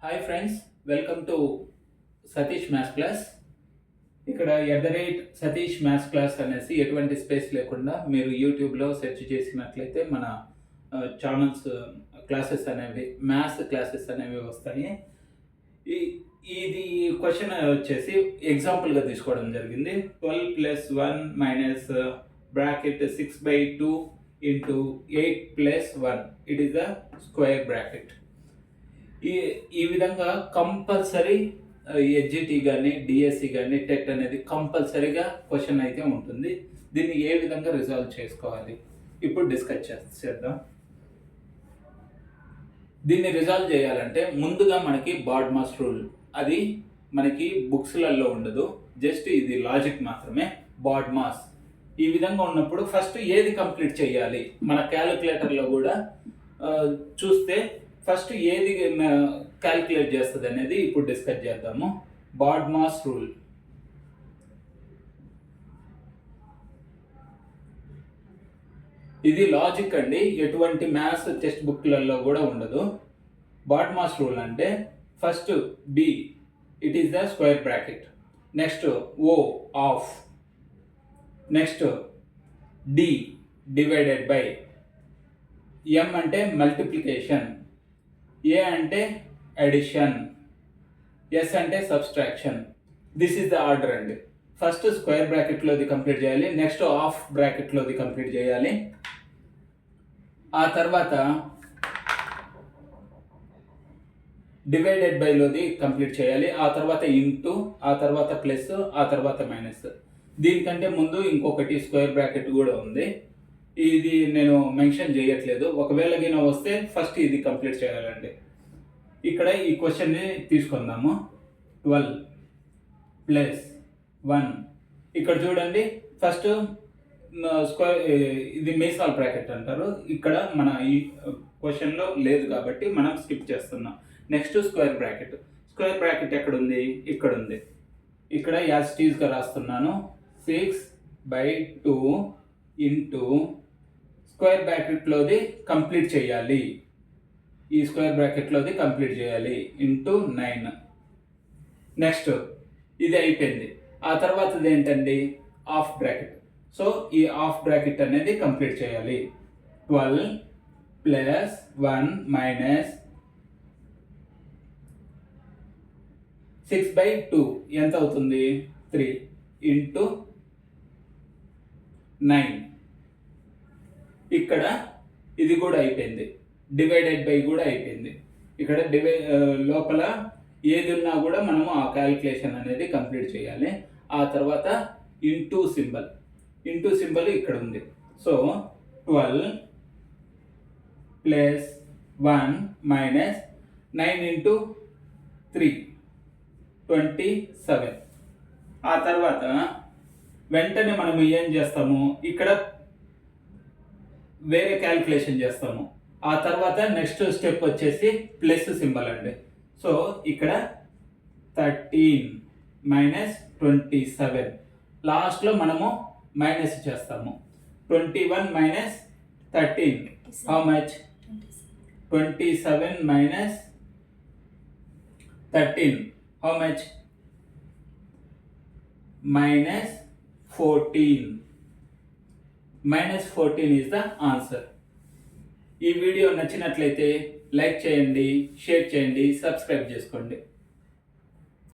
Hi friends welcome to Satish maths class ఇక్కడ at the rate Satish maths class అనేసి ఎటువంటి space లేకుండా మీరు యూట్యూబ్లో సెర్చ్ చేసినట్లయితే మన ఛానల్స్ క్లాసెస్ అనేవి మ్యాథ్స్ క్లాసెస్ అనేవి వస్తాయి. ఈ ఇది క్వశ్చన్ వచ్చేసి ఎగ్జాంపుల్గా తీసుకోవడం జరిగింది. Twelve plus one minus bracket six by two into eight plus one it is the square bracket ఈ ఈ విధంగా కంపల్సరీ ఎడ్జిటి కానీ డిఎస్సి కానీ టెట్ అనేది కంపల్సరీగా క్వశ్చన్ అయితే ఉంటుంది. దీన్ని ఏ విధంగా రిజాల్వ్ చేసుకోవాలి? ఇప్పుడు డిస్కస్ చేద్దాం. దీన్ని రిజాల్వ్ చేయాలంటే ముందుగా మనకి బాడ్ మాస్ రూల్ అది మనకి బుక్స్లలో ఉండదు. జస్ట్ ఇది లాజిక్ మాత్రమే. బాడ్ మాస్ ఈ విధంగా ఉన్నప్పుడు ఫస్ట్ ఏది కంప్లీట్ చేయాలి? మన క్యాలిక్యులేటర్లో కూడా చూస్తే ఫస్ట్ ఏది క్యాలిక్యులేట్ చేస్తుంది అనేది ఇప్పుడు డిస్కస్ చేద్దాము. బాడ్మాస్ రూల్ ఇది లాజిక్ అండి. ఎటువంటి మ్యాథ్స్ టెక్స్ట్ బుక్లలో కూడా ఉండదు. బాడ్మాస్ రూల్ అంటే first B it is the square bracket next O of next D divided by M అంటే మల్టిప్లికేషన్ ఏ అంటే అడిషన్ ఎస్ అంటే subtraction this is the order అండి ఫస్ట్ స్క్వేర్ బ్రాకెట్లోది కంప్లీట్ చేయాలి నెక్స్ట్ ఆఫ్ బ్రాకెట్లోది complete చేయాలి. ఆ తర్వాత డివైడెడ్ బైలోది కంప్లీట్ చేయాలి ఆ తర్వాత ఇంటూ ఆ తర్వాత ప్లస్ ఆ తర్వాత మైనస్ దీనికంటే ముందు ఇంకొకటి స్క్వేర్ బ్రాకెట్ కూడా ఉంది. ఇది నేను మెన్షన్ చేయట్లేదు. ఒకవేళ గిన వస్తే ఫస్ట్ ఇది కంప్లీట్ చేయాలండి. ఇక్కడ ఈ క్వశ్చన్ని తీసుకుందాము. Twelve plus one. ఇక్కడ చూడండి ఫస్ట్ స్క్వేర్ ఇది మీసాల్ బ్రాకెట్ అంటారు. ఇక్కడ మన ఈ క్వశ్చన్లో లేదు కాబట్టి మనం స్కిప్ చేస్తున్నాం. Next square bracket. Square bracket ఎక్కడ ఉంది ఇక్కడ ఉంది ఇక్కడ యాజ్ టీజ్గా రాస్తున్నాను. Six by two into square బ్రాకెట్లోది complete చేయాలి. ఈ స్క్వేర్ బ్రాకెట్లోది కంప్లీట్ చేయాలి. Into nine. నెక్స్ట్ ఇది అయిపోయింది. ఆ తర్వాతది ఏంటండి? Of bracket. సో ఈ ఆఫ్ బ్రాకెట్ అనేది కంప్లీట్ చేయాలి. Twelve plus one minus six by two. ఎంత అవుతుంది? త్రీ. Into nine. ఇక్కడ ఇది కూడా అయిపోయింది. డివైడెడ్ బై కూడా అయిపోయింది. ఇక్కడ డివై లోపల ఏది ఉన్నా కూడా మనము ఆ క్యాలిక్యులేషన్ అనేది కంప్లీట్ చేయాలి. ఆ తర్వాత ఇంటూ సింబల్ ఇంటూ సింబల్ ఇక్కడ ఉంది. So twelve plus one minus nine into three twenty seven ఆ తర్వాత వెంటనే మనం ఏం చేస్తాము? ఇక్కడ వేరే క్యాలిక్యులేషన్ చేస్తాము. ఆ తర్వాత నెక్స్ట్ స్టెప్ వచ్చేసి ప్లస్ సింబల్ అండి. సో ఇక్కడ థర్టీన్ మైనస్ ట్వంటీ సెవెన్ లాస్ట్లో మనము మైనస్ చేస్తాము. Twenty one minus thirteen how much twenty seven minus thirteen how much minus fourteen minus fourteen is the answer ఈ వీడియో నచ్చినట్లయితే లైక్ చేయండి share చేయండి సబ్స్క్రైబ్ చేసుకోండి.